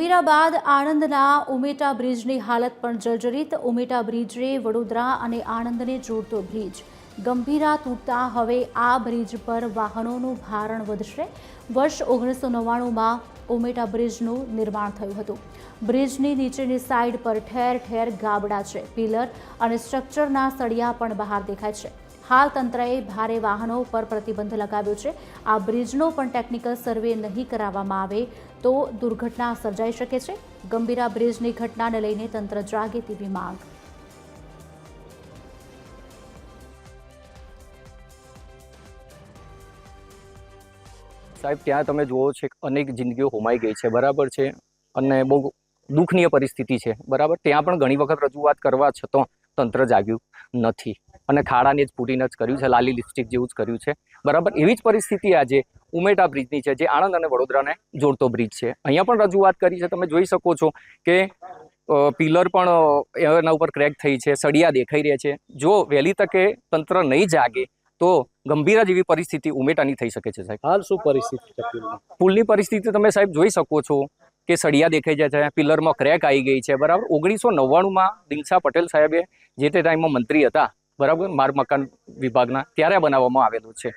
ગંભીરા બાદ આણંદના ઉમેટા બ્રિજની હાલત પણ જર્જરિત. ઉમેટા બ્રિજે વડોદરા અને આણંદને જોડતો બ્રિજ. ગંભીરા તૂટતા હવે આ બ્રિજ પર વાહનોનું ભારણ વધશે. વર્ષ ઓગણીસો નવ્વાણુંમાં ઉમેટા બ્રિજનું નિર્માણ થયું હતું. બ્રિજની નીચેની સાઇડ પર ઠેર ઠેર ગાબડા છે. પિલર અને સ્ટ્રક્ચરના સળિયા પણ બહાર દેખાય છે. હાલ તંત્રએ ભારે વાહનો પર પ્રતિબંધ લગાવ્યો છે. આ બ્રિજનો પણ ટેકનિકલ સર્વે નહીં કરાવવામાં આવે તો દુર્ઘટના સર્જાઈ શકે છે. ગંભીરા બ્રિજની ઘટનાને લઈને તંત્ર જાગે તેવી માંગ. સાહેબ, ત્યાં તમે જુઓ છો કે અનેક જિંદગીઓ હોમાઈ ગઈ છે. બરાબર છે? અને બહુ દુઃખનીય પરિસ્થિતિ છે. બરાબર? ત્યાં પણ ઘણી વખત રજૂઆત કરવા છતાં તંત્ર જાગ્યું નથી. અને ખાડાને જ પૂરીને જ કર્યું છે, લાલી લિપસ્ટિક જેવું જ કર્યું છે. બરાબર? એવી જ પરિસ્થિતિ આજે ઉમેટા બ્રિજની છે, જે આણંદ અને વડોદરાને જોડતો બ્રિજ છે. અહીંયા પણ રજૂઆત કરી છે. તમે જોઈ શકો છો કે પિલર પણ એના ઉપર ક્રેક થઈ છે, સળિયા દેખાઈ રહ્યા છે. જો વહેલી તકે તંત્ર નહીં જાગે તો ગંભીરા જેવી પરિસ્થિતિ ઉમેટાની થઈ શકે છે સાહેબ. હાલ શું પરિસ્થિતિ છે પુલની? પુલની પરિસ્થિતિ તમે સાહેબ જોઈ શકો છો કે સળિયા દેખાઈ જાય છે પિલરમાં ક્રેક આવી ગઈ છે બરાબર? ઓગણીસો નવ્વાણુંમાં દિનસા પટેલ સાહેબે જે તે ટાઈમમાં મંત્રી હતા બરાબર? માર્ગ મકાન વિભાગના ત્યારે બનાવવામાં આવેલું છે.